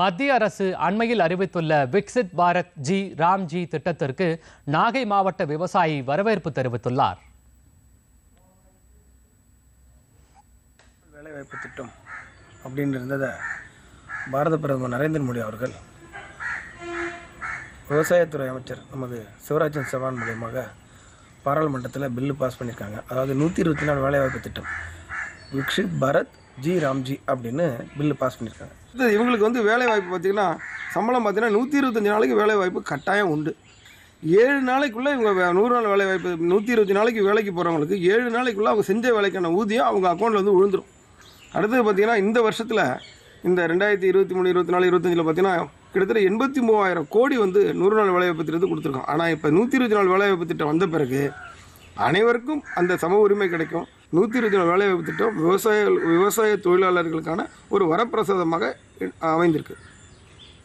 மத்திய அரசு அண்மையில் அறிவித்துள்ள விக்சித் பாரத் ஜி ராம்ஜி திட்டத்திற்கு நாகை மாவட்ட விவசாயி வரவேற்பு தெரிவித்துள்ளார். வேலைவாய்ப்பு திட்டம் அப்படின்னு இருந்ததை பாரத பிரதமர் நரேந்திர மோடி அவர்கள் விவசாயத்துறை அமைச்சர் நமது சிவராஜன் சவான் மூலியமாக பாராளுமன்றத்தில் பில்லு பாஸ் பண்ணியிருக்காங்க. அதாவது நூற்றி இருபத்தி நாலு வேலைவாய்ப்பு திட்டம். விக்ஷித் பாரத் ஜி ராம்ஜி அப்படின்னு பில்லு பாஸ் பண்ணியிருக்காங்க இது இவங்களுக்கு வந்து வேலை வாய்ப்பு பார்த்தீங்கன்னா சம்பளம் பார்த்தீங்கன்னா நூற்றி இருபத்தஞ்சி நாளைக்கு வேலை வாய்ப்பு கட்டாயம் உண்டு. ஏழு நாளைக்குள்ளே இவங்க நூறு நாள் வேலை வாய்ப்பு நூற்றி இருபத்தி நாளைக்கு வேலைக்கு போகிறவங்களுக்கு ஏழு நாளைக்குள்ளே அவங்க செஞ்ச வேலைக்கான ஊதியம் அவங்க அக்கௌண்ட்டில் வந்து விழுந்துடும் அடுத்தது பார்த்தீங்கன்னா இந்த வருஷத்தில் இந்த ரெண்டாயிரத்தி இருபத்தி மூணு இருபத்தி நாலு இருபத்தஞ்சில் பார்த்தீங்கன்னா கிட்டத்தட்ட எண்பத்தி மூவாயிரம் கோடி வந்து நூறு நாள் வேலைவாய்ப்பு திட்டத்தை கொடுத்துருக்கோம் ஆனால் இப்போ நூற்றி இருபத்தி நாலு வேலைவாய்ப்பு திட்டம் வந்த பிறகு அனைவருக்கும் அந்த சம உரிமை கிடைக்கும். நூற்றி இருபத்தி நாலு வேலைவாய்ப்பு திட்டம் விவசாய விவசாய தொழிலாளர்களுக்கான ஒரு வரப்பிரசாதமாக அமைந்திருக்கு.